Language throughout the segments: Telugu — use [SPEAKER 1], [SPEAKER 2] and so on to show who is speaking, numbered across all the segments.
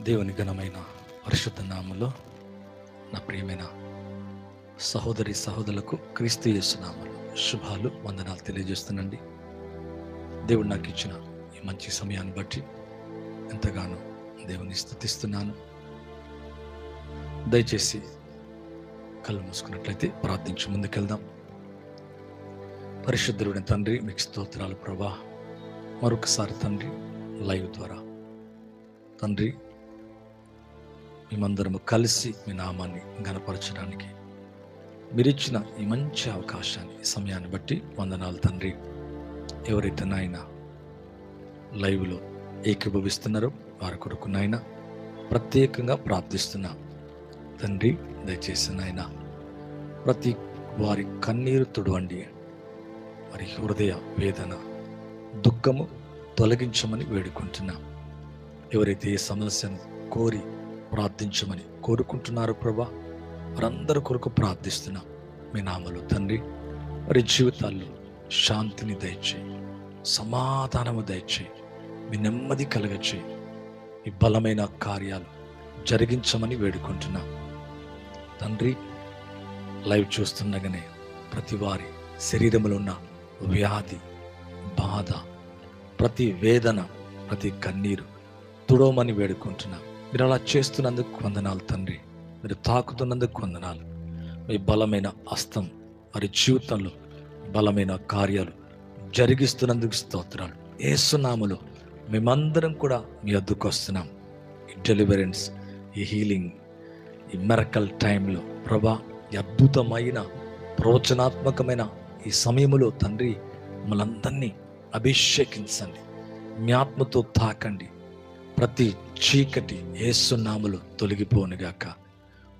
[SPEAKER 1] దేవుని ఘనమైన పరిశుద్ధ నామంలో నా ప్రియమైన సహోదరి సహోదరులకు క్రీస్తు యేసునామలు శుభాలు వందనాలు తెలియజేస్తున్నాండి దేవుడు నాకు ఇచ్చిన ఈ మంచి సమయాన్ని బట్టి ఎంతగానో దేవుని స్థుతిస్తున్నాను. దయచేసి కళ్ళు మూసుకున్నట్లయితే ప్రార్థించి ముందుకెళ్దాం. పరిశుద్ధుడిని తండ్రి మీకు స్తోత్రాలు ప్రభా. మరొకసారి తండ్రి లైవ్ ద్వారా. తండ్రి మేమందరము కలిసి మీ నామాన్ని గనపరచడానికి మీరిచ్చిన ఈ మంచి అవకాశాన్ని సమయాన్ని బట్టి వందనాలు తండ్రి. ఎవరైతే నాయన లైవ్లో ఏకీభవిస్తున్నారో వారి కొరకు నాయన ప్రత్యేకంగా ప్రార్థిస్తున్నా తండ్రి దయచేసి నాయన ప్రతి వారి కన్నీరు తుడవండి. వారి హృదయ వేదన దుఃఖము తొలగించమని వేడుకుంటున్నా. ఎవరైతే ఈ సమస్యను కోరి ప్రార్థించమని కోరుకుంటున్నారు ప్రభా. వారందరి కొరకు ప్రార్థిస్తున్నా. మీ నామలు తండ్రి వారి జీవితాల్లో శాంతిని దయచేయి సమాధానము దయచేయి మీ నెమ్మది కలగచేయి మీ బలమైన కార్యాలు జరిగించమని వేడుకుంటున్నా. తండ్రి లైవ్ చూస్తుండగానే ప్రతి వారి శరీరంలో ఉన్న వ్యాధి బాధ ప్రతి వేదన ప్రతి కన్నీరు తుడవమని వేడుకుంటున్నా. మీరు అలా చేస్తున్నందుకు వందనాలు తండ్రి. మీరు తాకుతున్నందుకు వందనాలు. మీ బలమైన అస్తం వారి జీవితంలో బలమైన కార్యాలు జరిగిస్తున్నందుకు స్తోత్రాలు. ఏసునాములు మేమందరం కూడా మీ అద్దుకు వస్తున్నాం. ఈ డెలివరెన్స్ ఈ హీలింగ్ ఈ మెరకల్ టైంలో ప్రభా ఈ అద్భుతమైన ప్రవచనాత్మకమైన ఈ సమయంలో తండ్రి మనందరినీ అభిషేకించండి. మీ ఆత్మతో తాకండి. ప్రతి చీకటి ఏసునాములు తొలగిపోనుగాక.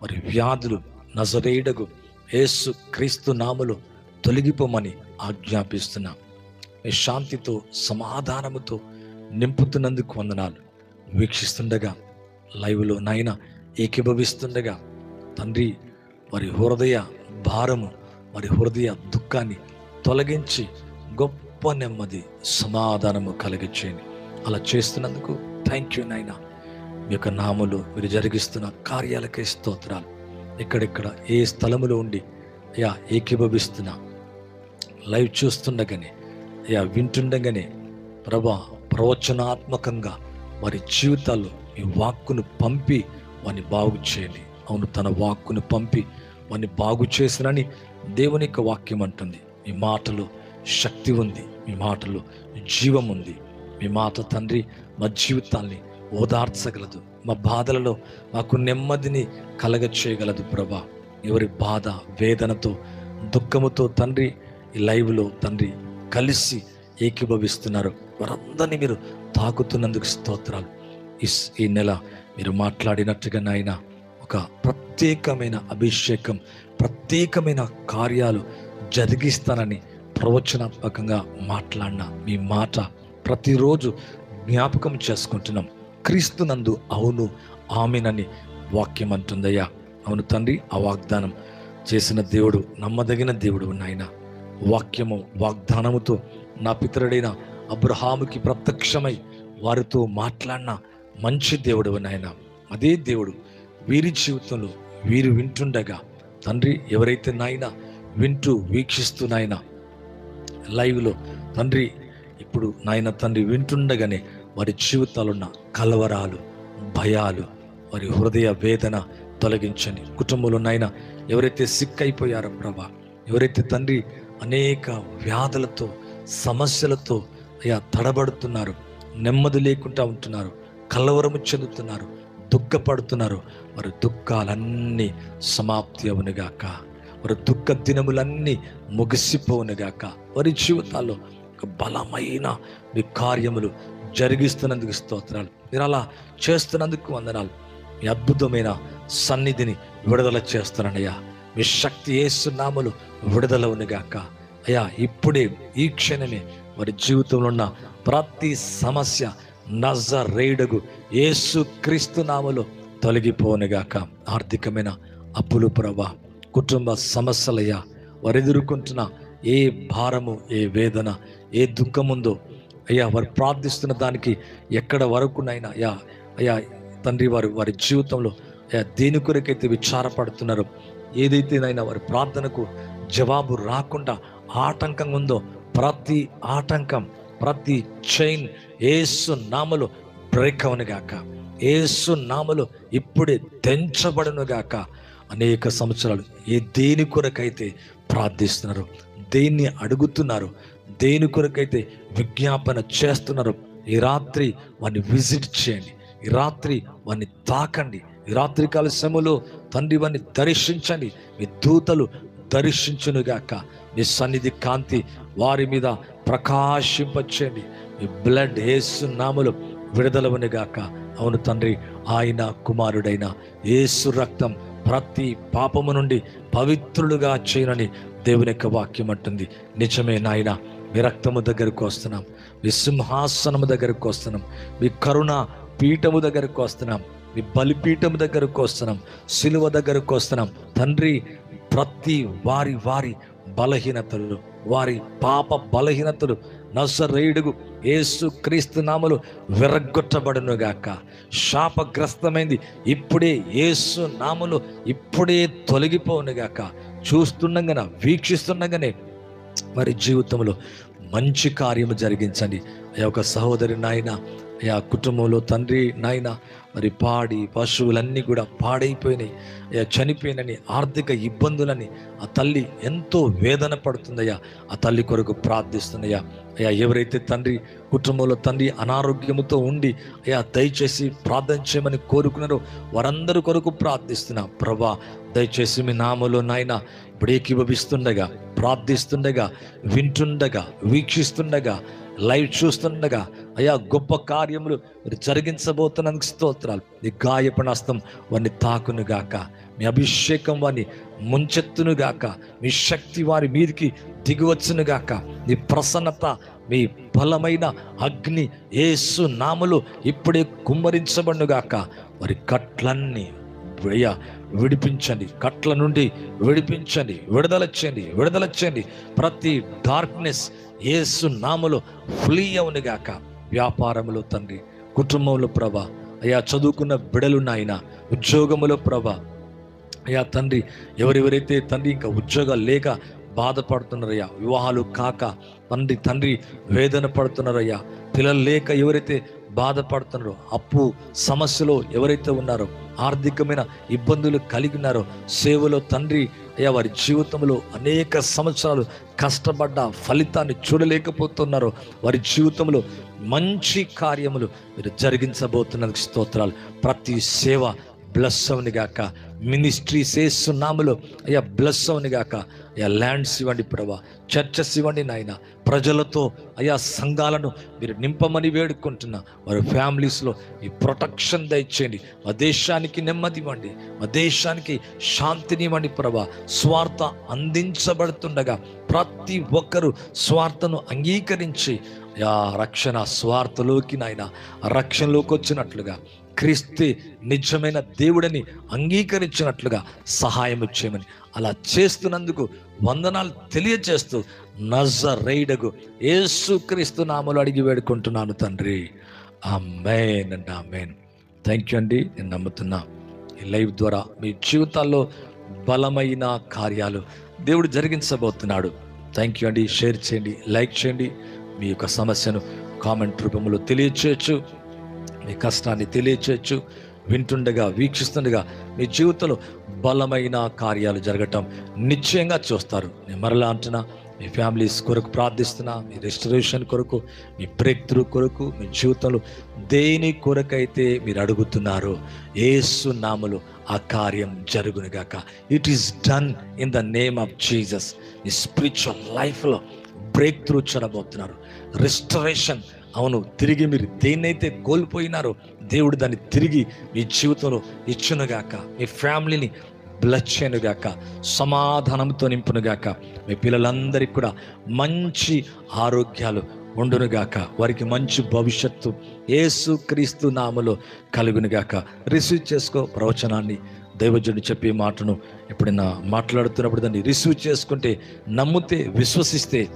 [SPEAKER 1] మరి వ్యాధులు నజరేడగు ఏసు క్రీస్తు నాములు తొలగిపోమని ఆజ్ఞాపిస్తున్నాం. మీ శాంతితో సమాధానముతో నింపుతున్నందుకు వందనాలు. వీక్షిస్తుండగా లైవ్లో నాయన ఏకీభవిస్తుండగా తండ్రి వారి హృదయ భారము వారి హృదయ దుఃఖాన్ని తొలగించి గొప్ప నెమ్మది సమాధానము కలిగించేయండి. అలా చేస్తున్నందుకు థ్యాంక్ యూ నాయనా. మీ యొక్క నాములు మీరు జరిగిస్తున్న కార్యాలకే స్తోత్రాలు. ఎక్కడెక్కడ ఏ స్థలములో ఉండి అయ్యా ఏకీభవిస్తున్నా లైవ్ చూస్తుండగానే అయ్యా వింటుండగానే ప్రభా ప్రవచనాత్మకంగా వారి జీవితాల్లో మీ వాక్కును పంపి వారిని బాగు చేయండి. అవును తన వాక్కును పంపి వారిని బాగు చేసినని దేవుని యొక్క వాక్యం అంటుంది. మీ మాటలో శక్తి ఉంది మీ మాటలో జీవం ఉంది. మీ మాట తండ్రి మా జీవితాల్ని ఓదార్చగలదు. మా బాధలలో మాకు నెమ్మదిని కలగ చేయగలదు ప్రభా. ఎవరి బాధ వేదనతో దుఃఖముతో తండ్రి ఈ లైవ్లో తండ్రి కలిసి ఏకీభవిస్తున్నారు. వారందరినీ మీరు తాకుతున్నందుకు స్తోత్రాలు. ఈ ఈ నెల మీరు మాట్లాడినట్టుగా నాయన ఒక ప్రత్యేకమైన అభిషేకం ప్రత్యేకమైన కార్యాలు జరిగిస్తానని ప్రవచనాత్మకంగా మాట్లాడిన మీ మాట ప్రతిరోజు జ్ఞాపకం చేసుకుంటున్నాం. క్రీస్తునందు అవును ఆమెనని వాక్యం అంటుందయ్యా అవును తండ్రి ఆ వాగ్దానం చేసిన దేవుడు నమ్మదగిన దేవుడు నాయన. వాక్యము వాగ్దానముతో నా పితరుడైన అబ్రహాముకి ప్రత్యక్షమై వారితో మాట్లాడిన మంచి దేవుడు నాయన. అదే దేవుడు వీరి జీవితంలో వీరు వింటుండగా తండ్రి ఎవరైతే నాయన వింటూ వీక్షిస్తున్నాయన నాయన లైవ్లో తండ్రి ఇప్పుడు నాయన తండ్రి వింటుండగానే వారి జీవితాలు ఉన్న కలవరాలు భయాలు వారి హృదయ వేదన తొలగించండి. కుటుంబంలో నాయన ఎవరైతే సిక్ అయిపోయారో ప్రభా ఎవరైతే తండ్రి అనేక వ్యాధులతో సమస్యలతో అయా తడబడుతున్నారు నెమ్మది లేకుండా ఉంటున్నారు కలవరము చెందుతున్నారు దుఃఖపడుతున్నారు వారి దుఃఖాలన్నీ సమాప్తి అవునుగాక వారి దుఃఖ దినములన్నీ ముగిసిపోవునుగాక వారి జీవితాల్లో ఒక బలమైన మీ కార్యములు జరిగిస్తున్నందుకు స్తోత్రాలు. మీరు అలా చేస్తున్నందుకు వందనాలు. మీ అద్భుతమైన సన్నిధిని విడుదల చేస్తున్నానయ్యా మీ శక్తి ఏసునామలు విడుదల ఉన్నగాక అయ్యా ఇప్పుడే ఈ క్షణమే వారి జీవితంలో ఉన్న ప్రతి సమస్య నజ రేడుగు ఏసు క్రీస్తు నామలో తొలగిపోనుగాక ఆర్థికమైన అప్పులు ప్రభా కుటుంబ సమస్యలయ్యా వారు ఎదుర్కొంటున్న ఏ భారము ఏ వేదన ఏ దుఃఖముందో అయ్యా వారు ప్రార్థిస్తున్న దానికి ఎక్కడ వరకునైనా అయ్యా అయ్యా తండ్రి వారు వారి జీవితంలో అయ్యా దేని కొరకైతే విచారపడుతున్నారో ఏదైతే నైనా వారి ప్రార్థనకు జవాబు రాకుండా ఆటంకం ఉందో ప్రతి ఆటంకం ప్రతి చైన్ ఏసు నామలు బ్రేక్ అవును గాక. ఏసు నామలు ఇప్పుడే తెంచబడనుగాక అనేక సంవత్సరాలు ఏ దేని కొరకైతే ప్రార్థిస్తున్నారు దేన్ని అడుగుతున్నారు దేని కొరకైతే విజ్ఞాపన చేస్తున్నారు ఈ రాత్రి వారిని విజిట్ చేయండి. ఈ రాత్రి వారిని తాకండి. ఈ రాత్రి కాల సమయంలో తండ్రి వారిని దర్శించండి. మీ దూతలు దర్శించునుగాక. మీ సన్నిధి కాంతి వారి మీద ప్రకాశింపచేయండి. మీ బ్లడ్ ఏసునామలు నామలు అవును తండ్రి ఆయన కుమారుడైన యేసు రక్తం ప్రతి పాపము నుండి పవిత్రులుగా చేయనని దేవుని యొక్క వాక్యం అంటుంది. నిజమే నాయన మీ రక్తము దగ్గరకు వస్తున్నాం. మీ సింహాసనము దగ్గరకు వస్తున్నాం. మీ కరుణ పీఠము దగ్గరకు వస్తున్నాం. మీ బలిపీఠము దగ్గరకు వస్తున్నాం. సిలువ దగ్గరకు వస్తున్నాం. తండ్రి ప్రతి వారి వారి బలహీనతలు వారి పాప బలహీనతలు నసరేయుడుగు ఏసు క్రీస్తు నామలు విరగొట్టబడును గాక. శాపగ్రస్తమైంది. ఇప్పుడే యేసు నామలు ఇప్పుడే తొలగిపోవును గాక. చూస్తుండగానే వీక్షిస్తుండగానే వారి జీవితంలో మంచి కార్యము జరిగించండి. ఆ యొక్క సహోదరి నాయన ఆ కుటుంబంలో తండ్రి నాయన మరి పాడి పశువులన్నీ కూడా పాడైపోయినాయి. అయ్యా చనిపోయినని ఆర్థిక ఇబ్బందులని ఆ తల్లి ఎంతో వేదన పడుతుందయ్యా. ఆ తల్లి కొరకు ప్రార్థిస్తుందయ్యా. అయ్యా ఎవరైతే తండ్రి కుటుంబంలో తండ్రి అనారోగ్యముతో ఉండి అయ్యా దయచేసి ప్రార్థన చేయమని కోరుకున్నారో వారందరి కొరకు ప్రార్థిస్తున్నా. ప్రభా దయచేసి మీ నామలో నాయన ఇప్పుడు ఏకీభవిస్తుండగా ప్రార్థిస్తుండగా వింటుండగా వీక్షిస్తుండగా లైవ్ చూస్తుండగా అయా గొప్ప కార్యములు మీరు జరిగించబోతున్నందుకు స్తోత్రాలు. నీ గాయపణాస్తం వారిని తాకునుగాక మీ అభిషేకం వారిని ముంచెత్తునుగాక మీ శక్తి వారి మీదికి దిగివచ్చునుగాక నీ ప్రసన్నత మీ బలమైన అగ్ని ఏసు నాములు ఇప్పుడే కుమ్మరించబడుగాక వారి కట్లన్నీ అయ్యా విడిపించండి. కట్ల నుండి విడిపించండి. విడుదల చేయండి. విడుదల చేయండి. ప్రతి డార్క్నెస్ ఏసు నామలో ఫ్లీ అవునిగాక వ్యాపారములో తండ్రి కుటుంబంలో ప్రభ అయ్యా చదువుకున్న బిడలు నాయన ఉద్యోగములో ప్రభ అయ్యా తండ్రి ఎవరెవరైతే తండ్రి ఇంకా ఉద్యోగాలు లేక బాధపడుతున్నారయ్యా వివాహాలు కాక తండ్రి తండ్రి వేదన పడుతున్నారయ్యా పిల్లలు లేక ఎవరైతే బాధపడుతున్నారో. అప్పు సమస్యలో ఎవరైతే ఉన్నారో ఆర్థికమైన ఇబ్బందులు కలిగి ఉన్నారో సేవలో తండ్రి అయ్యా వారి జీవితంలో అనేక సంవత్సరాలు కష్టపడ్డ ఫలితాన్ని చూడలేకపోతున్నారో వారి జీవితంలో మంచి కార్యములు మీరు జరిగించబోతున్నందుకు స్తోత్రాలు. ప్రతి సేవ బ్లస్ అవునిగాక మినిస్ట్రీ మినిస్ట్రీస్ వేస్తున్నాములో అయ్యా బ్లస్ అవునిగాక అయ్యా ల్యాండ్స్ ఇవ్వండి ప్రభా. చర్చస్ ఇవ్వండి నాయన. ప్రజలతో అయా సంఘాలను మీరు నింపమని వేడుకుంటున్నా. వారి ఫ్యామిలీస్లో ఈ ప్రొటెక్షన్ దయచేయండి. మా దేశానికి నెమ్మది ఇవ్వండి. మా దేశానికి శాంతిని ఇవ్వండి ప్రభా. స్వార్థ అందించబడుతుండగా ప్రతి ఒక్కరూ స్వార్థను అంగీకరించి యా రక్షణ స్వార్థలోకి నాయన రక్షణలోకి వచ్చినట్లుగా క్రీస్తు నిజమైన దేవుడని అంగీకరించినట్లుగా సహాయం చేయమని అలా చేస్తున్నందుకు వందనాలు తెలియచేస్తూ నజరైడగు యేసు ఏసుక్రీస్తు నామలు అడిగి వేడుకుంటున్నాను తండ్రి. ఆ అమ్మేన్ అండి మేన్ థ్యాంక్ యూ అండి. నేను నమ్ముతున్నా ఈ లైవ్ ద్వారా మీ జీవితాల్లో బలమైన కార్యాలు దేవుడు జరిగించబోతున్నాడు. థ్యాంక్ యూ అండి. షేర్ చేయండి. లైక్ చేయండి. మీ యొక్క సమస్యను కామెంట్ రూపంలో తెలియచేయచ్చు. మీ కష్టాన్ని తెలియచేయచ్చు. వింటుండగా వీక్షిస్తుండగా మీ జీవితంలో బలమైన కార్యాలు జరగటం నిశ్చయంగా చూస్తారు. నేను మరలా అంటున్నా మీ ఫ్యామిలీస్ కొరకు ప్రార్థిస్తున్నా మీ రెస్టరేషన్ కొరకు మీ బ్రేక్ త్రూ కొరకు మీ జీవితంలో దేని కొరకైతే మీరు అడుగుతున్నారో ఏసు నామలు ఆ కార్యం జరుగునుగాక it is done in the name of Jesus me spiritual లైఫ్లో బ్రేక్ త్రూ చూడబోతున్నారు. రిస్టరేషన్ అవును తిరిగి మీరు దేన్నైతే కోల్పోయినారో దేవుడు దాన్ని తిరిగి మీ జీవితంలో ఇచ్చునుగాక మీ ఫ్యామిలీని బ్లెస్ సమాధానంతో నింపునుగాక మీ పిల్లలందరికీ కూడా మంచి ఆరోగ్యాలు ఉండునుగాక వారికి మంచి భవిష్యత్తు ఏసు క్రీస్తు నామలో కలుగునుగాక రిసీవ్ చేసుకో ప్రవచనాన్ని. దైవజుడు చెప్పే మాటను ఎప్పుడైనా మాట్లాడుతున్నప్పుడు దాన్ని రిసీవ్ చేసుకుంటే నమ్మితే విశ్వసిస్తే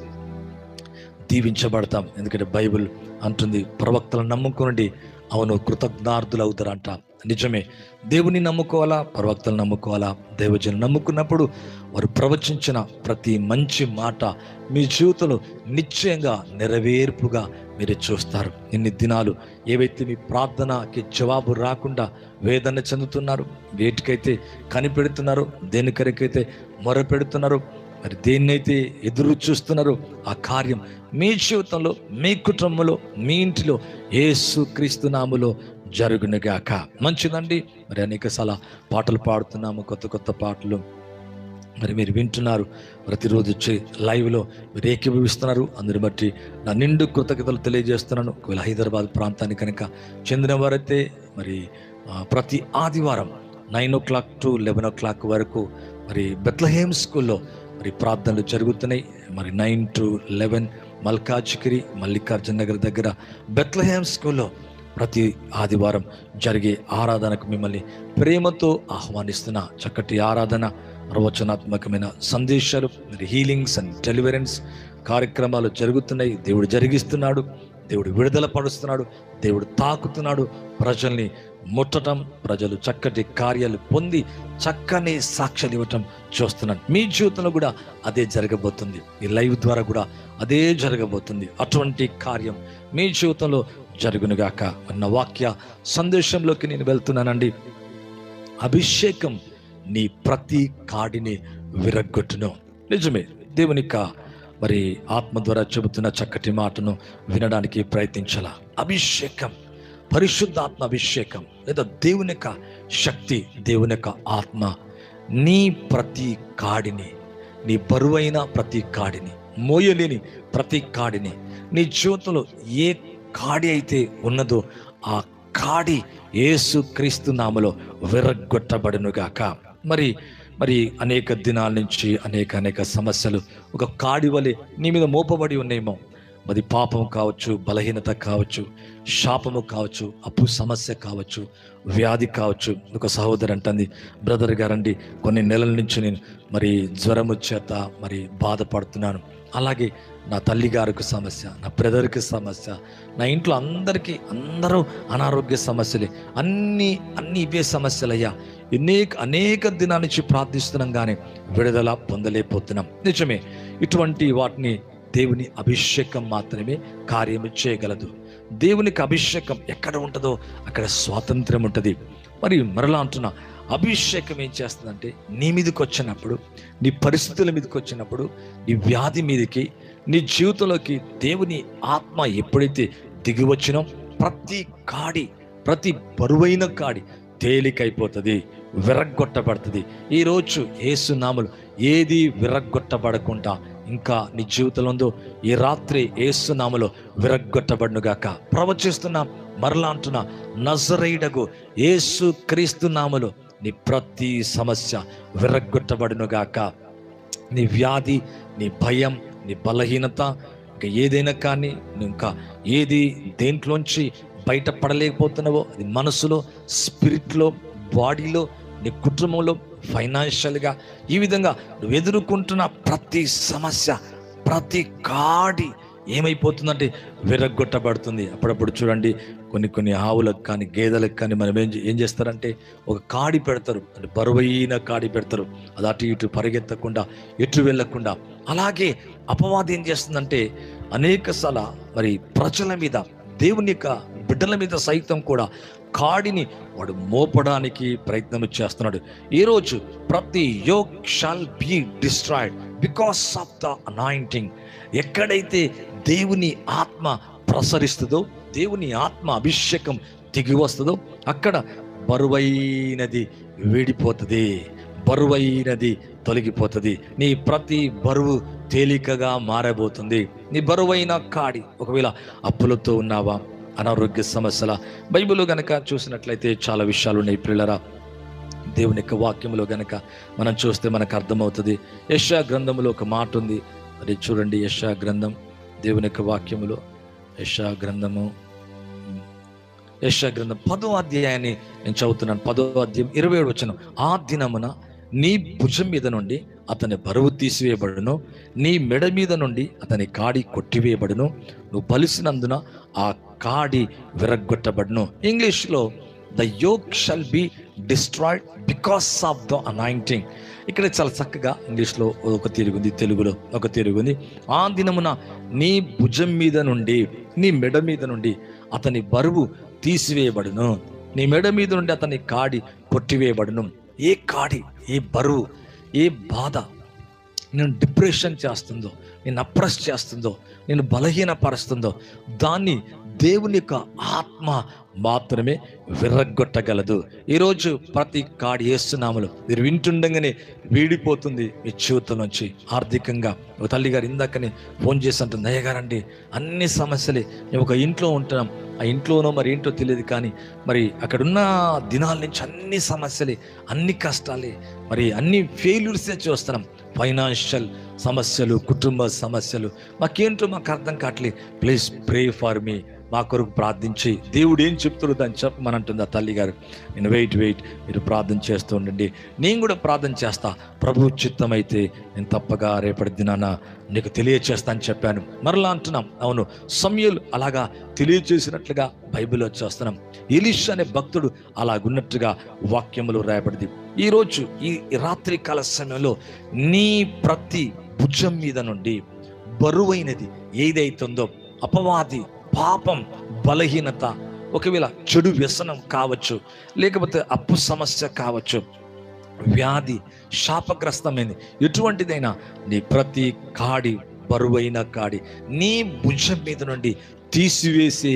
[SPEAKER 1] దీవించబడతాం. ఎందుకంటే బైబిల్ అంటుంది ప్రవక్తలను నమ్ముకునండి అవును కృతజ్ఞార్థులు అవుతారంట నిజమే. దేవుని నమ్ముకోవాలా? ప్రవక్తలు నమ్ముకోవాలా? దేవజను నమ్ముకున్నప్పుడు వారు ప్రవచించిన ప్రతి మంచి మాట మీ జీవితంలో నిశ్చయంగా నెరవేర్పుగా మీరు చూస్తారు. ఇన్ని దినాలు ఏవైతే మీ ప్రార్థనకి జవాబు రాకుండా వేదన చెందుతున్నారు వేటికైతే కనిపెడుతున్నారు దేనికరికైతే మొరపెడుతున్నారు మరి దేన్నైతే ఎదురు చూస్తున్నారో ఆ కార్యం మీ జీవితంలో మీ కుటుంబంలో మీ ఇంటిలో ఏసు క్రీస్తునాములో జరుగునుగాక. మంచిదండి. మరి అనేక పాటలు పాడుతున్నాము కొత్త కొత్త పాటలు. మరి మీరు వింటున్నారు ప్రతిరోజు వచ్చి లైవ్లో మీరు ఏకీభవిస్తున్నారు. అందుని బట్టి నా నిండు కృతజ్ఞతలు తెలియజేస్తున్నాను. ఒకవేళ హైదరాబాద్ ప్రాంతానికి కనుక చెందిన వారైతే మరి ప్రతి ఆదివారం nine o'clock to eleven o'clock వరకు మరి బెత్లహేమ్ స్కూల్లో మరి ప్రార్థనలు జరుగుతున్నాయి. మరి nine to eleven Malkajgiri Mallikarjuna Nagar దగ్గర బెత్లహేమ్ స్కూల్లో ప్రతి ఆదివారం జరిగే ఆరాధనకు మిమ్మల్ని ప్రేమతో ఆహ్వానిస్తున్న చక్కటి ఆరాధన ప్రవచనాత్మకమైన సందేశాలు మరి హీలింగ్స్ అండ్ డెలివరెన్స్ కార్యక్రమాలు జరుగుతున్నాయి. దేవుడు జరిగిస్తున్నాడు. దేవుడు విడుదల పరుస్తున్నాడు. దేవుడు తాకుతున్నాడు. ప్రజల్ని ముట్టటం ప్రజలు చక్కటి కార్యాలు పొంది చక్కని సాక్ష్యాలు ఇవ్వటం చూస్తున్నాను. మీ జీవితంలో కూడా అదే జరగబోతుంది. ఈ లైవ్ ద్వారా కూడా అదే జరగబోతుంది. అటువంటి కార్యం మీ జీవితంలో జరుగునుగాక. అన్న వాక్య సందేశంలోకి నేను వెళ్తున్నానండి. అభిషేకం నీ ప్రతి కాడిని విరగ్గొట్టును. నిజమే దేవునిక మరి ఆత్మ ద్వారా చెబుతున్న చక్కటి మాటను వినడానికి ప్రయత్నించాల. అభిషేకం పరిశుద్ధాత్మ అభిషేకం లేదా దేవుని యొక్క శక్తి దేవుని యొక్క ఆత్మ నీ ప్రతి కాడిని నీ బరువైన ప్రతి కాడిని మోయలేని ప్రతి కాడిని నీ జీవితంలో ఏ కాడి అయితే ఉన్నదో ఆ కాడి యేసు క్రీస్తు నామలో విరగ్గొట్టబడునుగాక. మరి మరి అనేక దినాల నుంచి అనేక అనేక సమస్యలు ఒక కాడి వలె నీ మీద మోపబడి ఉన్నాయేమో. మరి పాపం కావచ్చు బలహీనత కావచ్చు శాపము కావచ్చు అప్పు సమస్య కావచ్చు వ్యాధి కావచ్చు. ఒక సహోదరు అంటుంది బ్రదర్ గారండి కొన్ని నెలల నుంచి నేను మరి జ్వరము చేత మరి బాధపడుతున్నాను. అలాగే నా తల్లి గారికి సమస్య నా బ్రదర్కి సమస్య నా ఇంట్లో అందరికీ అందరూ అనారోగ్య సమస్యలే. అన్ని అన్ని ఇవే సమస్యలయ్యా. అనేక అనేక దినాల నుంచి ప్రార్థిస్తున్నాం కానీ విడుదల పొందలేకపోతున్నాం. నిజమే ఇటువంటి వాటిని దేవుని అభిషేకం మాత్రమే కార్యం చేయగలదు. దేవునికి అభిషేకం ఎక్కడ ఉంటుందో అక్కడ స్వాతంత్రం ఉంటుంది. మరి మరలా అంటున్నా అభిషేకం ఏం చేస్తుందంటే నీ మీదకి వచ్చినప్పుడు నీ పరిస్థితుల మీదకి వచ్చినప్పుడు నీ వ్యాధి మీదకి నీ జీవితంలోకి దేవుని ఆత్మ ఎప్పుడైతే దిగి వచ్చినో ప్రతి కాడి ప్రతి బరువైన కాడి తేలికైపోతుంది విరగ్గొట్టబడుతుంది. ఈరోజు ఏసునాములు ఏది విరగ్గొట్టబడకుండా ఇంకా నీ జీవితంలో ఈ రాత్రి ఏసునామలో విరగ్గొట్టబడునుగాక. ప్రవచిస్తున్నా మరలా అంటున్నా నజరైడగు ఏసు క్రీస్తునాములు నీ ప్రతి సమస్య విరగ్గొట్టబడునుగాక. నీ వ్యాధి నీ భయం నీ బలహీనత ఇంకా ఏదైనా కానీ నువ్వు ఇంకా ఏది దేంట్లోంచి బయటపడలేకపోతున్నావో అది మనసులో స్పిరిట్లో బాడీలో నీ కుటుంబంలో ఫైనాన్షియల్గా ఈ విధంగా నువ్వు ఎదుర్కొంటున్న ప్రతి సమస్య ప్రతి కాడి ఏమైపోతుందంటే విరగ్గొట్టబడుతుంది. అప్పుడప్పుడు చూడండి కొన్ని కొన్ని ఆవులకు కానీ గేదెలకు కానీ మనం ఏం ఏం చేస్తారంటే ఒక కాడి పెడతారు. అంటే బరువైన కాడి పెడతారు. అది అటు ఇటు పరిగెత్తకుండా ఎటు వెళ్ళకుండా. అలాగే అపవాది ఏం చేస్తుందంటే అనేక మరి ప్రజల మీద దేవుని యొక్క బిడ్డల మీద సైతం కూడా కాడిని వాడు మోపడానికి ప్రయత్నం చేస్తున్నాడు. ఈరోజు ప్రతి yoke shall be destroyed because of the anointing. ఎక్కడైతే దేవుని ఆత్మ ప్రసరిస్తుందో దేవుని ఆత్మ అభిషేకం దిగి వస్తుందో అక్కడ బరువైనది వేడిపోతుంది. బరువైనది తొలగిపోతుంది. నీ ప్రతి బరువు తేలికగా మారబోతుంది. నీ బరువైన కాడి ఒకవేళ అప్పులతో ఉన్నావా? అనారోగ్య సమస్యల బైబిల్ గనక చూసినట్లయితే చాలా విషయాలు ఉన్నాయి పిల్లరా దేవుని యొక్క వాక్యంలో గనక మనం చూస్తే మనకు అర్థమవుతుంది. యశా గ్రంథంలో ఒక మాట ఉంది. అది చూడండి యశా గ్రంథం. దేవుని యొక్క వాక్యములో యశా గ్రంథము. యశా గ్రంథం పదో అధ్యాయాన్ని నేను చదువుతున్నాను. పదో అధ్యాయం ఇరవై ఏడు వచ్చిన ఆ దినమున నీ భుజం మీద నుండి అతని బరువు తీసివేయబడును. నీ మెడ మీద నుండి అతని కాడి కొట్టివేయబడును. నువ్వు బలిసినందున ఆ కాడి విరగ్గొట్టబడును. ఇంగ్లీష్లో the yoke shall be destroyed because of the anointing ఇక్కడ చాలా చక్కగా ఇంగ్లీష్లో ఒక తిరుగుంది తెలుగులో ఒక తిరుగుంది ఆ దినమున నీ భుజం మీద నుండి నీ మెడ మీద నుండి అతని బరువు తీసివేయబడును. నీ మెడ మీద నుండి అతని కాడి కొట్టివేయబడును. ఏ కాడి ఏ బరువు ఏ బాధ నేను డిప్రెషన్ చేస్తుందో నేను అప్రెస్ చేస్తుందో నేను బలహీనపరుస్తుందో దాన్ని దేవుని యొక్క ఆత్మ మాత్రమే విరగొట్టగలదు ఈరోజు ప్రతి కాడి వేస్తున్నాములు మీరు వింటుండగానే వీడిపోతుంది మీ జీవితం నుంచి. ఆర్థికంగా ఒక తల్లి గారు ఇందాకనే ఫోన్ చేసి అంటుంది అయ్యగారండి అన్ని సమస్యలే మేము ఒక ఇంట్లో ఉంటున్నాం. ఆ ఇంట్లోనో మరి ఏంటో తెలియదు కానీ మరి అక్కడున్న దినాల నుంచి అన్ని సమస్యలే అన్ని కష్టాలే మరి అన్ని ఫెయిల్యూర్సే చూస్తున్నాం. ఫైనాన్షియల్ సమస్యలు కుటుంబ సమస్యలు మాకేంటో మాకు అర్థం కావట్లేదు ప్లీజ్ ప్రే ఫార్ మీ మా కొరకు ప్రార్థించి దేవుడు ఏం చెప్తున్నాడు దాన్ని చెప్పమనంటుంది ఆ తల్లి గారు నేను వెయిట్ వెయిట్ మీరు ప్రార్థన చేస్తూ ఉండండి. నేను కూడా ప్రార్థన చేస్తా. ప్రభు చిత్తమైతే నేను తప్పగా రేపటి దినాన నీకు తెలియచేస్తా అని చెప్పాను. మరలా అంటున్నాం. అవును సమయలు అలాగా తెలియచేసినట్లుగా బైబిల్లో చేస్తున్నాం. ఎలిష్ అనే భక్తుడు అలాగున్నట్టుగా వాక్యములు రాయబడింది. ఈరోజు ఈ రాత్రి కాల సమయంలో నీ ప్రతి భుజం మీద నుండి బరువైనది ఏదైతుందో అపవాది పాపం బలహీనత ఒకవేళ చెడు వ్యసనం కావచ్చు లేకపోతే అప్పు సమస్య కావచ్చు వ్యాధి శాపగ్రస్తమైంది. ఎటువంటిదైనా నీ ప్రతి కాడి బరువైన కాడి నీ భుజం మీద నుండి తీసివేసే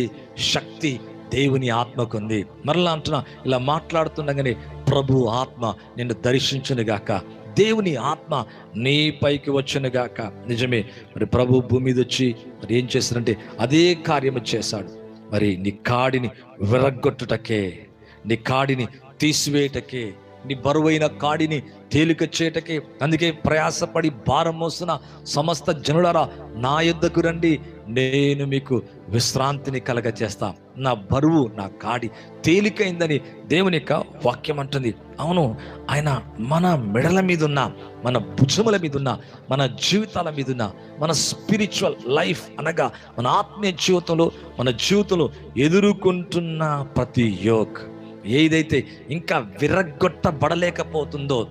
[SPEAKER 1] శక్తి దేవుని ఆత్మకుంది మరలా అంటున్నా ఇలా మాట్లాడుతుండగానే ప్రభు ఆత్మ నిన్ను దర్శించునుగాక. దేవుని ఆత్మ నీ పైకి వచ్చునుగాక నిజమే మరి ప్రభు భూమి మీద వచ్చి మరి ఏం చేశారంటే అదే కార్యము చేశాడు. మరి నీ కాడిని విరగొట్టుటకే నీ కాడిని తీసివేయటకే నీ బరువైన కాడిని తేలిక చేయటకే అందుకే ప్రయాసపడి భారం మోసిన సమస్త జనులరా నా యుద్ధకు రండి నేను మీకు విశ్రాంతిని కలగ చేస్తాను నా బరువు నా కాడి తేలికైందని దేవుని యొక్క వాక్యం అంటుంది. అవును ఆయన మన మెడల మీద ఉన్న మన భుజముల మీద ఉన్న మన జీవితాల మీద ఉన్న మన స్పిరిచువల్ లైఫ్ అనగా మన ఆత్మీయ జీవితంలో మన జీవితంలో ఎదుర్కొంటున్న ప్రతి యోగ్ ఏదైతే ఇంకా విరగ్గొట్టబడలేకపోతుందో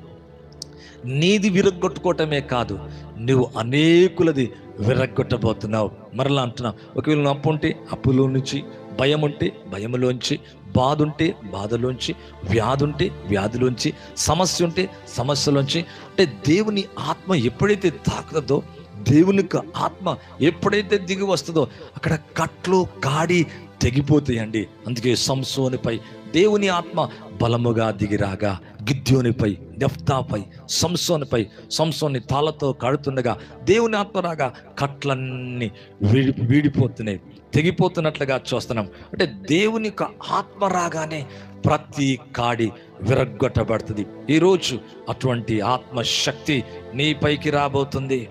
[SPEAKER 1] నీది విరగ్గొట్టుకోవటమే కాదు నువ్వు అనేకులది విరగ్గొట్టబోతున్నావు. మరలా అంటున్నావు ఒకవేళ నువ్వు అప్పు ఉంటే అప్పులో నుంచి భయం ఉంటే భయంలోంచి బాధ ఉంటే బాధలోంచి వ్యాధి ఉంటే వ్యాధిలోంచి సమస్య ఉంటే సమస్యలోంచి అంటే దేవుని ఆత్మ ఎప్పుడైతే తాకుతుందో దేవుని ఆత్మ ఎప్పుడైతే దిగి వస్తుందో అక్కడ కట్లు కాడి తెగిపోతాయండి. అందుకే సంసోనిపై దేవుని ఆత్మ బలముగా దిగిరాగా గిద్యోనిపై నెఫ్తాపై సంసోనిపై సంసోని తాళతో కడుతుండగా దేవుని ఆత్మ రాగా కట్లన్నీ వీడి వీడిపోతున్నాయి. తెగిపోతున్నట్లుగా చూస్తున్నాం. అంటే దేవుని యొక్క ఆత్మ రాగానే ప్రతి కాడి విరగ్గొట్టబడుతుంది. ఈరోజు అటువంటి ఆత్మశక్తి నీ పైకి రాబోతుంది.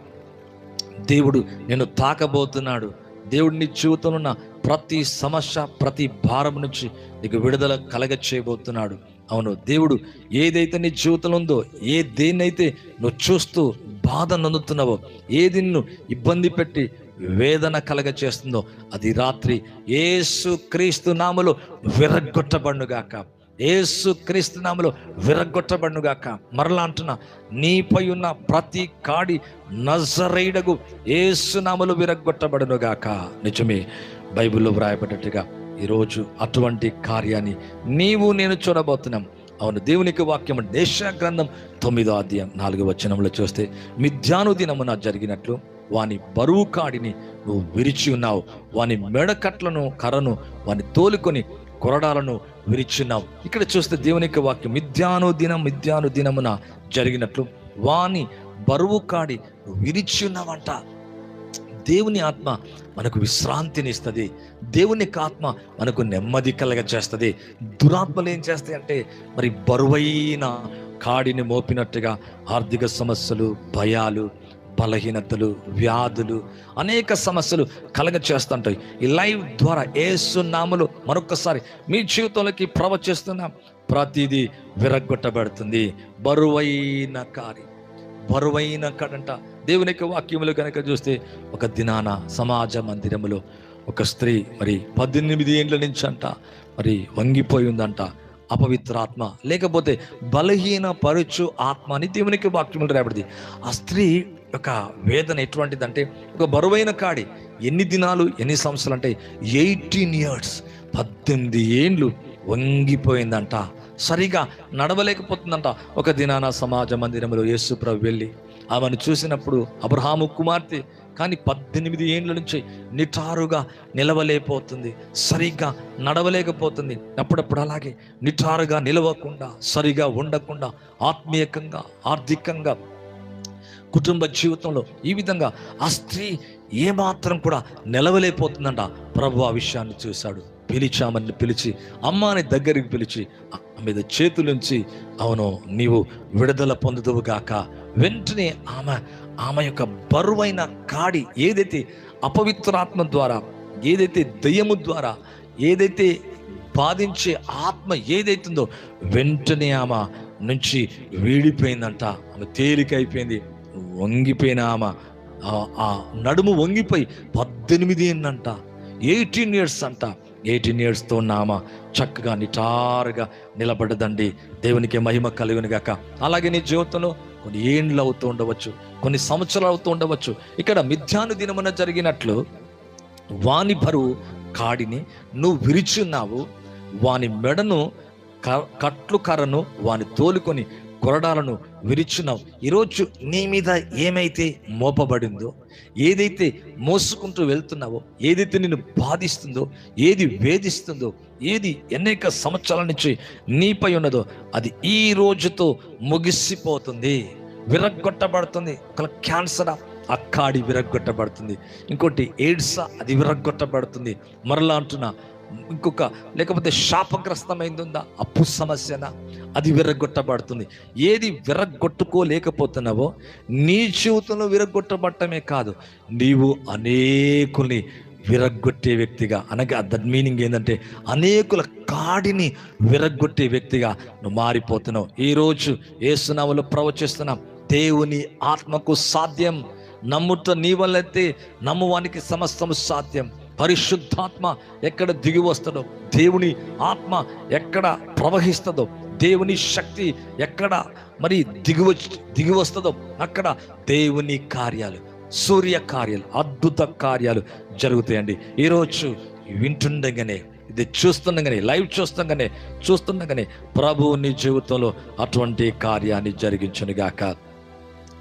[SPEAKER 1] దేవుడు నేను తాకబోతున్నాడు. దేవుడు నీ జీవితంలో ఉన్న ప్రతి సమస్య ప్రతి భారం నుంచి నీకు విడుదల కలగ చేయబోతున్నాడు. అవును దేవుడు ఏదైతే నీ జీవితంలో ఉందో ఏ దేన్నైతే నువ్వు చూస్తూ బాధ నందుతున్నావో ఏది నిన్ను ఇబ్బంది పెట్టి వేదన కలగ చేస్తుందో అది రాత్రి ఏసు క్రీస్తు నాములు విరగ్గొట్టబడుగాక ఏసు క్రీస్తు నాములు విరగ్గొట్టబడుగాక మరలా అంటున్నా నీపై ఉన్న ప్రతి కాడి నజరైడగు ఏసు నాములు విరగ్గొట్టబడునుగాక. నిజమే బైబిల్లో వ్రాయబడ్డట్టుగా ఈరోజు అటువంటి కార్యాన్ని నీవు నేను చూడబోతున్నాం. అవును దేవునికి వాక్యం దేశ గ్రంథం తొమ్మిదో అధ్యాయం నాలుగో వచనంలో చూస్తే మిథ్యాను దినమున జరిగినట్లు వాని బరువు కాడిని నువ్వు విరిచి ఉన్నావు. వాని మెడకట్లను కర్రను వాని తోలుకొని కొరడాలను విరిచున్నావు ఇక్కడ చూస్తే దేవుని యొక్క వాక్యం మిథ్యాను దినం మిథ్యాను దినమున జరిగినట్లు వాని బరువు కాడి విరిచి ఉన్నావంట. దేవుని ఆత్మ మనకు విశ్రాంతిని ఇస్తుంది. దేవుని యొక్క ఆత్మ మనకు నెమ్మది కలగ చేస్తుంది. దురాత్మలు ఏం చేస్తాయి అంటే మరి బరువైన కాడిని మోపినట్టుగా ఆర్థిక సమస్యలు భయాలు బలహీనతలు వ్యాధులు అనేక సమస్యలు కలగ చేస్తుంటాయి ఈ లైవ్ ద్వారా ఏసునాములు మరొకసారి మీ జీవితంలోకి ప్రవచిస్తున్నాం. ప్రతిదీ విరగ్గొట్టబడుతుంది. బరువైన కారి బరువైన కడంట. దేవుని యొక్క వాక్యములు కనుక చూస్తే ఒక దినాన సమాజ మందిరములో ఒక స్త్రీ మరి పద్దెనిమిది ఏండ్ల నుంచి అంట మరి వంగిపోయి ఉందంట అపవిత్రాత్మ. లేకపోతే బలహీన పరుచు ఆత్మ అని దేవునికి వాక్యములు రేపడింది ఆ స్త్రీ యొక్క వేదన ఎటువంటిదంటే ఒక బరువైన కాడి. ఎన్ని దినాలు ఎన్ని సంవత్సరాలు అంటే ఎయిటీన్ ఇయర్స్ పద్దెనిమిది ఏండ్లు వంగిపోయిందంట. సరిగా నడవలేకపోతుందంట. ఒక దినాన సమాజ మందిరంలో యేసుప్రభు వెళ్ళి ఆమెను చూసినప్పుడు అబ్రహాము కుమార్తె కానీ పద్దెనిమిది ఏండ్ల నుంచి నిటారుగా నిలవలేకపోతుంది. సరిగ్గా నడవలేకపోతుంది. అప్పుడప్పుడు అలాగే నిటారుగా నిలవకుండా సరిగా ఉండకుండా ఆత్మీయకంగా ఆర్థికంగా కుటుంబ జీవితంలో ఈ విధంగా ఆ స్త్రీ ఏమాత్రం కూడా నిలవలేకపోతుందంట. ప్రభు ఆ విషయాన్ని చూశాడు. పిలిచామని పిలిచి అమ్మాని దగ్గరికి పిలిచి ఆ మీద చేతులుంచి అవును నీవు విడుదల పొందుదువు గాక. వెంటనే ఆమె ఆమె యొక్క బరువైన కాడి ఏదైతే అపవిత్రాత్మ ద్వారా ఏదైతే దయ్యము ద్వారా ఏదైతే బాధించే ఆత్మ ఏదైతుందో వెంటనే ఆమె నుంచి వీడిపోయిందంట. ఆమె తేలికైపోయింది. వంగిపోయిన ఆమె. ఆ- నడుము వంగిపోయి పద్దెనిమిది ఏంటంట ఎయిటీన్ ఇయర్స్ అంట. ఎయిటీన్ ఇయర్స్తో ఉన్న ఆమె చక్కగా నిటారుగా నిలబడదండి. దేవునికి మహిమ కలుగును గాక. అలాగే నీ జీవితంలో కొన్ని ఏండ్లు అవుతూ ఉండవచ్చు కొన్ని సంవత్సరాలు అవుతూ ఉండవచ్చు. ఇక్కడ మిథ్యాను దినమున జరిగినట్లు వాని బరువు కాడిని నువ్వు విరిచున్నావు వాని మెడను క- కట్లు కర్రను వాని తోలుకొని కొరడాలను విరిచున్నావు. ఈరోజు నీ మీద ఏమైతే మోపబడిందో ఏదైతే మోసుకుంటూ వెళ్తున్నావో ఏదైతే నిన్ను బాధిస్తుందో ఏది వేధిస్తుందో ఏది అనేక సంవత్సరాల నుంచి నీపై ఉన్నదో అది ఈ రోజుతో ముగిసిపోతుంది. విరగ్గొట్టబడుతుంది. ఒక క్యాన్సర్ ఆ కాడి విరగ్గొట్టబడుతుంది. ఇంకోటి ఎయిడ్స్ అది విరగ్గొట్టబడుతుంది. మరలా అంటున్నా ఇంకొక లేకపోతే శాపగ్రస్తమైందుందా? అప్పు సమస్యన? అది విరగొట్టబడుతుంది ఏది విరగొట్టుకోలేకపోతున్నావో నీ జీవితంలో విరగొట్టబడటమే కాదు నీవు అనేకుల్ని విరగ్గొట్టే వ్యక్తిగా. అనగా దట్ మీనింగ్ ఏంటంటే అనేకుల కాడిని విరగ్గొట్టే వ్యక్తిగా నువ్వు మారిపోతున్నావు. ఈరోజు ఏసునామలో ప్రవచిస్తున్నాం దేవుని ఆత్మకు సాధ్యం. నమ్ముట నీ వల్లైతే నమ్మువానికి సమస్తము సాధ్యం. పరిశుద్ధాత్మ ఎక్కడ దిగి వస్తుందో దేవుని ఆత్మ ఎక్కడ ప్రవహిస్తుందో దేవుని శక్తి ఎక్కడ మరి దిగి దిగి వస్తుందో అక్కడ దేవుని కార్యాలు సూర్య కార్యాలు అద్భుత కార్యాలు జరుగుతాయండి. ఈరోజు వింటుండగానే ఇది చూస్తుండగానే లైవ్ చూస్తుండగానే చూస్తుండగానే ప్రభువు నీ జీవితంలో అటువంటి కార్యాన్ని జరిగించునుగాక.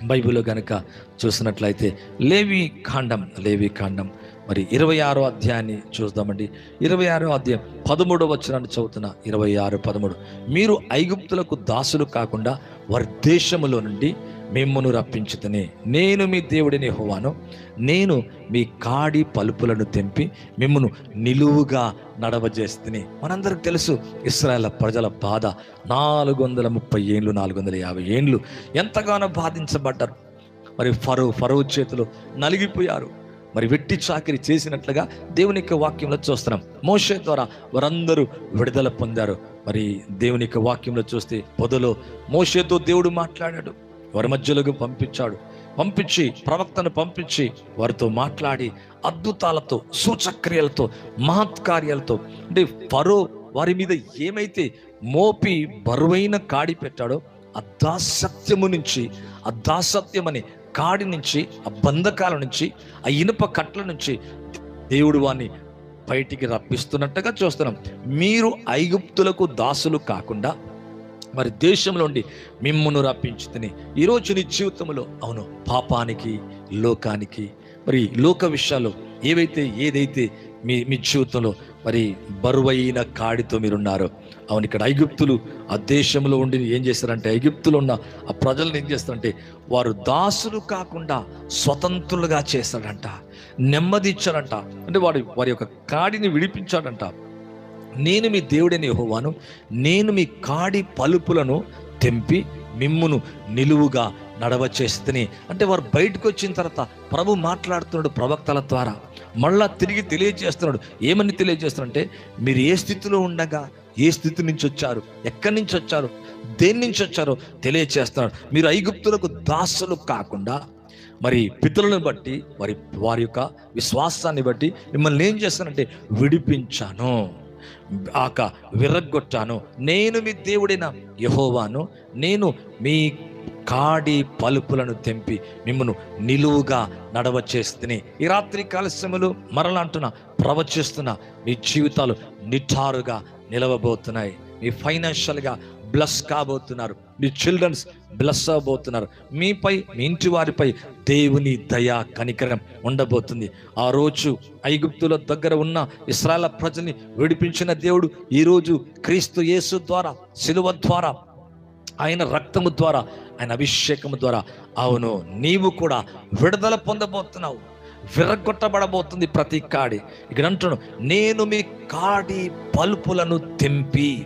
[SPEAKER 1] బైబిల్లో గనుక చూసినట్లయితే లేవి కాండం లేవి కాండం మరి ఇరవై ఆరో అధ్యాయాన్ని చూద్దామండి. ఇరవై ఆరో అధ్యాయం పదమూడవ వచ్చినాన్ని చదువుతున్న ఇరవై ఆరు పదమూడు. మీరు ఐగుప్తులకు దాసులు కాకుండా వారి దేశములో నుండి మిమ్మను రప్పించుతనే. నేను మీ దేవుడిని హోవాను నేను మీ కాడి పలుపులను తెంపి మిమ్మను నిలువుగా నడవజేస్తుని. మనందరికి తెలుసు ఇస్రాయల్ ప్రజల బాధ. నాలుగు వందల ముప్పై ఏండ్లు నాలుగు వందల యాభై ఏండ్లు ఎంతగానో బాధించబడ్డారు. మరి ఫరో ఫరో చేతిలో నలిగిపోయారు. మరి వెట్టి చాకిరి చేసినట్లుగా దేవుని యొక్క వాక్యంలో చూస్తున్నాం. మోషే ద్వారా వారందరూ విడుదల పొందారు. మరి దేవుని యొక్క వాక్యంలో చూస్తే పొదలో మోషేతో దేవుడు మాట్లాడాడు. వారి మధ్యలోకి పంపించాడు. పంపించి ప్రవక్తను పంపించి వారితో మాట్లాడి అద్భుతాలతో సూచక్రియలతో మహత్కార్యాలతో అంటే ఫరో వారి మీద ఏమైతే మోపి బరువైన కాడి పెట్టాడో ఆ నుంచి ఆ అనే కాడి నుంచి ఆ బంధకాల నుంచి ఆ ఇనుప కట్ల నుంచి దేవుడు వాణ్ణి బయటికి రప్పిస్తున్నట్టుగా చూస్తున్నాం. మీరు ఐగుప్తులకు దాసులు కాకుండా మరి దేశంలో ఉండి మిమ్మను రప్పించుతని ఈరోజు నీ జీవితంలో అవును పాపానికి లోకానికి మరి లోక విషయాలు ఏవైతే ఏదైతే మీ మీ జీవితంలో మరి బరువైన కాడితో మీరున్నారు. అవును ఇక్కడ ఐగుప్తులు ఆ దేశంలో ఉండి ఏం చేస్తారంటే ఐగుప్తులు ఉన్న ఆ ప్రజలను ఏం చేస్తారంటే వారు దాసులు కాకుండా స్వతంత్రులుగా చేస్తాడంట నెమ్మది ఇచ్చాడంట. అంటే వాడు వారి యొక్క కాడిని విడిపించాడంట. నేను మీ దేవుడని హోవాను నేను మీ కాడి పలుపులను తెంపి మిమ్మును నిలువుగా నడవచేస్తని. అంటే వారు బయటకు వచ్చిన తర్వాత ప్రభు మాట్లాడుతున్నాడు ప్రవక్తల ద్వారా. మళ్ళా తిరిగి తెలియజేస్తున్నాడు. ఏమని తెలియజేస్తున్నాడంటే మీరు ఏ స్థితిలో ఉండగా ఏ స్థితి నుంచి వచ్చారు ఎక్కడి నుంచి వచ్చారు దేని నుంచి వచ్చారో తెలియజేస్తున్నాడు మీరు ఐగుప్తులకు దాసులు కాకుండా మరి పితరులను బట్టి వారి వారి యొక్క విశ్వాసాన్ని బట్టి మిమ్మల్ని ఏం చేస్తానంటే విడిపించాను ఆక విరగ్గొట్టాను. నేను మీ దేవుడైన యహోవాను నేను మీ కాడి పలుపులను తెంపి మిమ్మను నిలువుగా నడవ చేస్తుని ఈ రాత్రి కాలశ్రమలు మరలా ప్రవచిస్తున్న మీ జీవితాలు నిఠారుగా నిలవబోతున్నాయి. మీ ఫైనాన్షియల్గా బ్లస్ కాబోతున్నారు. మీ చిల్డ్రన్స్ బ్లస్ అవబోతున్నారు. మీపై మీ ఇంటి వారిపై దేవుని దయా కనికరం ఉండబోతుంది. ఆ రోజు ఐగుప్తుల దగ్గర ఉన్న ఇస్రాయల ప్రజల్ని విడిపించిన దేవుడు ఈరోజు క్రీస్తు యేసు ద్వారా సిలువ ద్వారా ఆయన రక్తము ద్వారా ఆయన అభిషేకము ద్వారా. అవును నీవు కూడా విడుదల పొందబోతున్నావు. విరగొట్టబడబోతుంది ప్రతి కాడి. ఇక్కడ అంటున్నాను నేను మీ కాడి పలుపులను తెంపి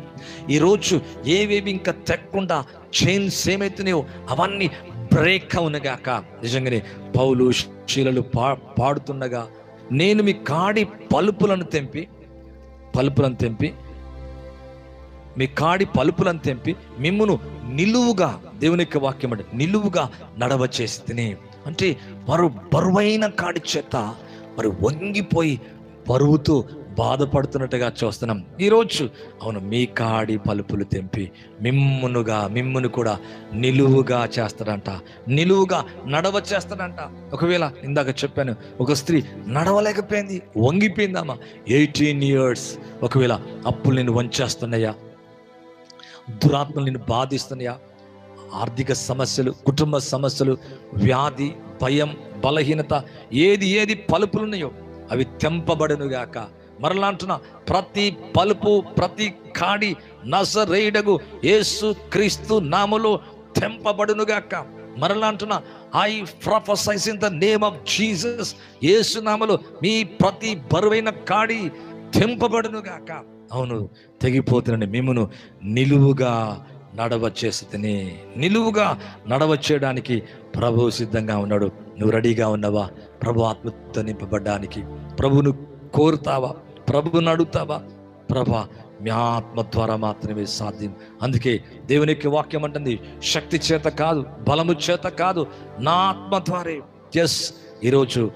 [SPEAKER 1] ఈరోజు ఏవేవి ఇంకా తెక్కకుండా చైన్స్ ఏమైతున్నాయో అవన్నీ బ్రేక్ అవునగాక. నిజంగానే పౌలు శీలలు పా పాడుతుండగా నేను మీ కాడి పలుపులను తెంపి పలుపులను తెంపి మీ కాడి పలుపులను తెంపి మిమ్మును నిలువుగా దేవుని యొక్క వాక్యం అంటే నిలువుగా నడవ చేస్తేనే అంటే వారు బరువైన కాడి చేత మరి వంగిపోయి బరువుతో బాధపడుతున్నట్టుగా చూస్తున్నాం. ఈరోజు అవును మీ కాడి పలుపులు తెంపి మిమ్మునుగా మిమ్మును కూడా నిలువుగా చేస్తాడంట. నిలువుగా నడవ చేస్తాడంట ఒకవేళ ఇందాక చెప్పాను ఒక స్త్రీ నడవలేకపోయింది వంగిపోయిందామా? Eighteen years. ఒకవేళ అప్పులు నేను వంచేస్తున్నాయా? దురాత్మలు నిన్ను బాధిస్తున్నాయా? ఆర్థిక సమస్యలు కుటుంబ సమస్యలు వ్యాధి భయం బలహీనత ఏది ఏది పలుపులున్నాయో అవి తెంపబడునుగాక. మరలా అంటున్నా ప్రతి పలుపు ప్రతి కాడి నసరేయుడగు యేసు క్రీస్తు నామలో తెంపబడునుగాక. మరలా అంటున్నా I prophesy in the name of Jesus యేసు నామలో మీ ప్రతి బరువైన కాడి తెంపబడునుగాక. అవును తెగిపోతున్న మిమ్మును నిలువుగా నడవ చేస్తేనే నిలువుగా నడవ చేయడానికి ప్రభు సిద్ధంగా ఉన్నాడు. నువ్వు రెడీగా ఉన్నావా? ప్రభు ఆత్మతో నింపబడ్డానికి. ప్రభును కోరుతావా? ప్రభును అడుగుతావా ప్రభా మీ ఆత్మ ద్వారా మాత్రమే సాధ్యం. అందుకే దేవుని యొక్క వాక్యం అంటుంది శక్తి చేత కాదు బలము చేత కాదు నా ఆత్మ ద్వారే. ఎస్ ఈరోజు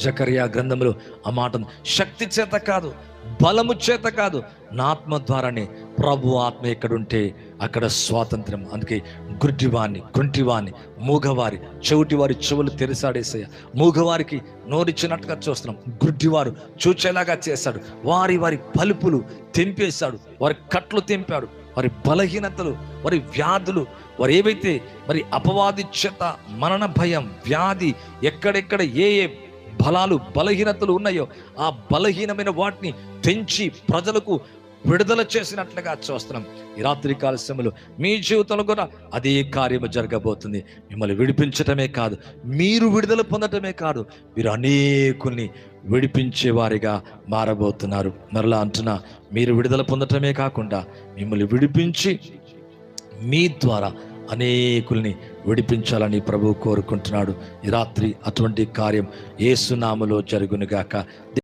[SPEAKER 1] జకర్యా గ్రంథంలో ఆ మాటను శక్తి చేత కాదు బలము చేత కాదు నా ఆత్మ ద్వారానే ప్రభు ఆత్మ ఎక్కడుంటే అక్కడ స్వాతంత్రం. అందుకే గుడ్డివాణ్ణి కుంటివాణ్ణి మూగవారి చెవిటివారి చెవులు తెరిసాడేసయ్య. మూగవారికి నోరిచ్చినట్టుగా చూస్తున్నాం. గుడ్డివారు చూచేలాగా చేశాడు. వారి వారి పలుపులు తెంపేశాడు. వారి కట్లు తెంపాడు. వారి బలహీనతలు వారి వ్యాధులు వారు ఏవైతే మరి అపవాది చేత మరణ భయం వ్యాధి ఎక్కడెక్కడ ఏ ఏ బలాలు బలహీనతలు ఉన్నాయో ఆ బలహీనమైన వాటిని తెంచి ప్రజలకు విడుదల చేసినట్లుగా చూస్తున్నాం. ఈ రాత్రి కాల సమయంలో మీ జీవితంలో కూడా అదే కార్యము జరగబోతుంది. మిమ్మల్ని విడిపించటమే కాదు మీరు విడుదల పొందటమే కాదు మీరు అనేకుల్ని విడిపించేవారిగా మారబోతున్నారు. మరలా అంటున్నా మీరు విడుదల పొందటమే కాకుండా మిమ్మల్ని విడిపించి మీ ద్వారా అనేకుల్ని విడిపించాలని ప్రభువు కోరుకుంటున్నాడు. ఈ రాత్రి అటువంటి కార్యం ఏసునామలో జరుగునుగాక.